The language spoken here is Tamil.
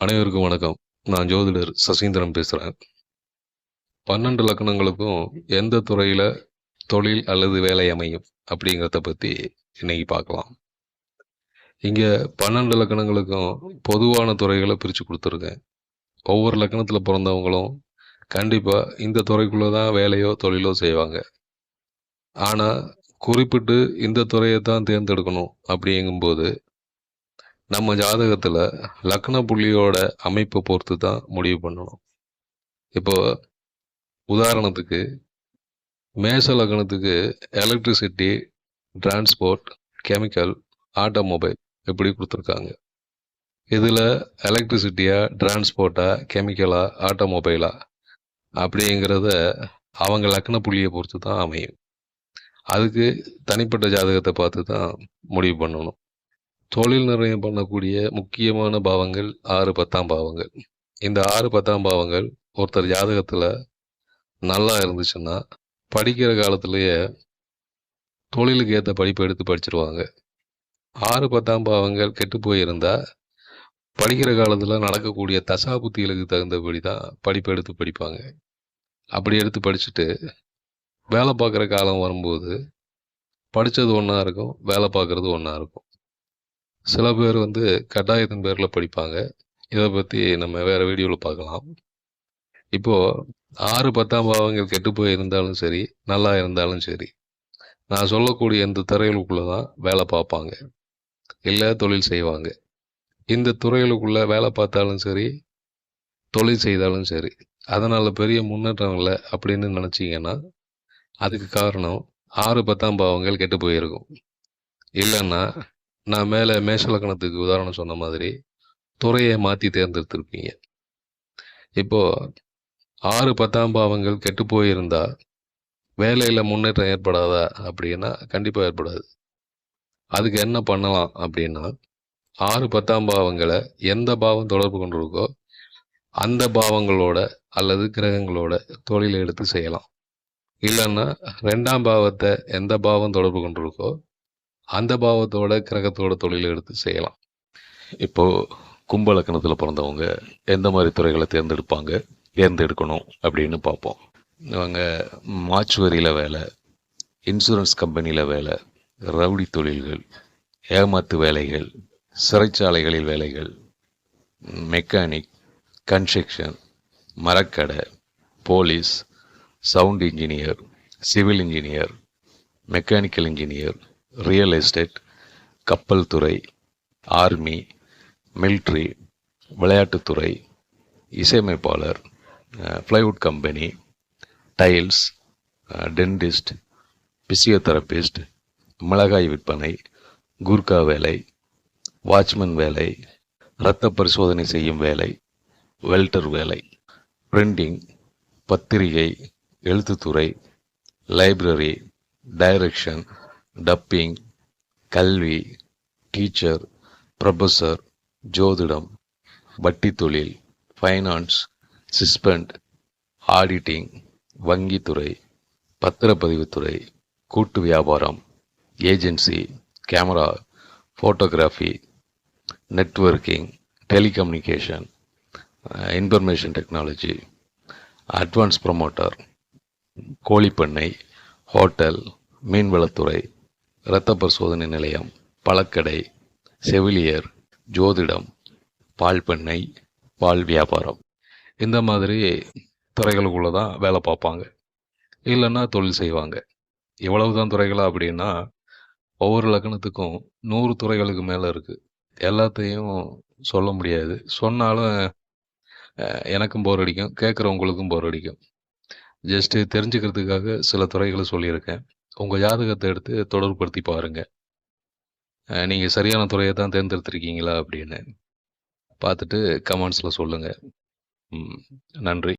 அனைவருக்கும் வணக்கம். நான் ஜோதிடர் சசீந்திரன் பேசுகிறேன் பன்னெண்டு லக்கணங்களுக்கும் எந்த துறையில் தொழில் அல்லது வேலை அமையும் அப்படிங்கிறத பற்றி இன்னைக்கு பார்க்கலாம். இங்கே பன்னெண்டு லக்கணங்களுக்கும் பொதுவான துறைகளை பிரித்து கொடுத்துருக்கேன். ஒவ்வொரு லக்கணத்தில் பிறந்தவங்களும் கண்டிப்பாக இந்த துறைக்குள்ளே தான் வேலையோ தொழிலோ செய்வாங்க. ஆனால் குறிப்பிட்டு இந்த துறையை தான் தேர்ந்தெடுக்கணும் அப்படிங்கும்போது நம்ம ஜாதகத்தில் லக்ன புள்ளியோட அமைப்பை பொறுத்து தான் முடிவு பண்ணணும். இப்போ உதாரணத்துக்கு மேச லக்னத்துக்கு எலக்ட்ரிசிட்டி டிரான்ஸ்போர்ட் கெமிக்கல் ஆட்டோமொபைல் இப்படி கொடுத்துருக்காங்க. இதில் எலக்ட்ரிசிட்டியா டிரான்ஸ்போர்ட்டா கெமிக்கலா ஆட்டோமொபைலா அப்படிங்கிறத அவங்க லக்ன புள்ளியை பொறுத்து தான் அமையும். அதுக்கு தனிப்பட்ட ஜாதகத்தை பார்த்து தான் முடிவு பண்ணணும். தொழில் நிர்ணயம் பண்ணக்கூடிய முக்கியமான பாவங்கள் ஆறு பத்தாம் பாவங்கள். இந்த ஆறு பத்தாம் பாவங்கள் ஒருத்தர் ஜாதகத்தில் நல்லா இருந்துச்சுன்னா படிக்கிற காலத்திலேயே தொழிலுக்கு ஏற்ற படிப்பு எடுத்து படிச்சிருவாங்க. ஆறு பத்தாம் பாவங்கள் கெட்டு போயிருந்தால் படிக்கிற காலத்தில் நடக்கக்கூடிய தசா புத்திகளுக்கு தகுந்தபடி தான் படிப்பு எடுத்து படிப்பாங்க. அப்படி எடுத்து படிச்சுட்டு வேலை பார்க்குற காலம் வரும்போது படித்தது ஒன்றா இருக்கும் வேலை பார்க்குறது ஒன்றா இருக்கும். சில பேர் வந்து கட்டாயத்தின் பேரில் படிப்பாங்க. இதை பற்றி நம்ம வேறு வீடியோவில் பார்க்கலாம். இப்போது ஆறு பத்தாம் பாவங்கள் கெட்டு போய் இருந்தாலும் சரி நல்லா இருந்தாலும் சரி நான் சொல்லக்கூடிய இந்த துறைகளுக்குள்ளே தான் வேலை பார்ப்பாங்க. இல்லை தொழில் செய்வாங்க. இந்த துறைகளுக்குள்ளே வேலை பார்த்தாலும் சரி தொழில் செய்தாலும் சரி அதனால் பெரிய முன்னேற்றம் இல்லை அப்படின்னு நினச்சிங்கன்னா அதுக்கு காரணம் ஆறு பத்தாம் பாவங்கள் கெட்டு போயிருக்கும். இல்லைன்னா நான் மேலே மேஷலக்கணத்துக்கு உதாரணம் சொன்ன மாதிரி துறையை மாற்றி தேர்ந்தெடுத்திருப்பீங்க இப்போது ஆறு பத்தாம் பாவங்கள் கெட்டு போயிருந்தா வேலையில் முன்னேற்றம் ஏற்படாதா அப்படின்னா கண்டிப்பாக ஏற்படாது. அதுக்கு என்ன பண்ணலாம் அப்படின்னா ஆறு பத்தாம் பாவங்களை எந்த பாவம் தொடர்பு கொண்டிருக்கோ அந்த பாவங்களோட அல்லது கிரகங்களோட தொழிலை எடுத்து செய்யலாம். இல்லைன்னா ரெண்டாம் பாவத்தை எந்த பாவம் தொடர்பு கொண்டிருக்கோ அந்த பாவத்தோட கிரகத்தோட தொழில் எடுத்து செய்யலாம். இப்போ கும்ப லக்கணத்தில் பிறந்தவங்க எந்த மாதிரி துறைகளை தேர்ந்தெடுப்பாங்க தேர்ந்தெடுக்கணும் அப்படின்னு பார்ப்போம். இவங்க மாச்சுவரியில் வேலை இன்சூரன்ஸ் கம்பெனியில் வேலை ரவுடி தொழில்கள் ஏமாத்து வேலைகள் சிறைச்சாலைகளில் வேலைகள் mechanic construction மரக்கடை police sound engineer civil engineer mechanical engineer real estate கப்பல் துறை ஆர்மி மில்ட்ரி விளையாட்டுத்துறை இசையமைப்பாளர் plywood company tiles dentist physiotherapist மிளகாய் விற்பனை கூர்க்கா வேலை வாட்ச்மேன் வேலை இரத்த பரிசோதனை செய்யும் வேலை வெல்டர் வேலை பிரிண்டிங் பத்திரிகை எழுத்துத்துறை லைப்ரரி டைரக்ஷன் டப்பிங் கல்வி டீச்சர் ப்ரொஃபஸர் ஜோதிடம் வட்டி தொழில் ஃபைனான்ஸ் சிஸ்பெண்ட் ஆடிட்டிங் வங்கித்துறை பத்திரப்பதிவுத்துறை கூட்டு வியாபாரம் agency camera photography networking telecommunication information technology advance promoter கோழிப்பண்ணை ஹோட்டல் மீன்வளத்துறை இரத்த பரிசோதனை நிலையம் பழக்கடை செவிலியர் ஜோதிடம் பால் பண்ணை பால் வியாபாரம். இந்த மாதிரி துறைகளுக்குள்ள தான் வேலை பார்ப்பாங்க. இல்லைன்னா தொழில் செய்வாங்க. இவ்வளவு தான் துறைகளாக அப்படின்னா ஒவ்வொரு லக்கணத்துக்கும் நூறு துறைகளுக்கு மேலே இருக்குது எல்லாத்தையும் சொல்ல முடியாது. சொன்னாலும் எனக்கும் போர் அடிக்கும் கேட்குறவங்களுக்கும் போர் அடிக்கும். ஜஸ்ட்டு தெரிஞ்சுக்கிறதுக்காக சில துறைகளை சொல்லியிருக்கேன். உங்கள் ஜாதகத்தை எடுத்து தொடர்புபடுத்தி பாருங்கள் நீங்கள் சரியான துறையை தான் தேர்ந்தெடுத்திருக்கீங்களா அப்படின்னு. பார்த்துட்டு கமெண்ட்ஸில் சொல்லுங்கள் நன்றி.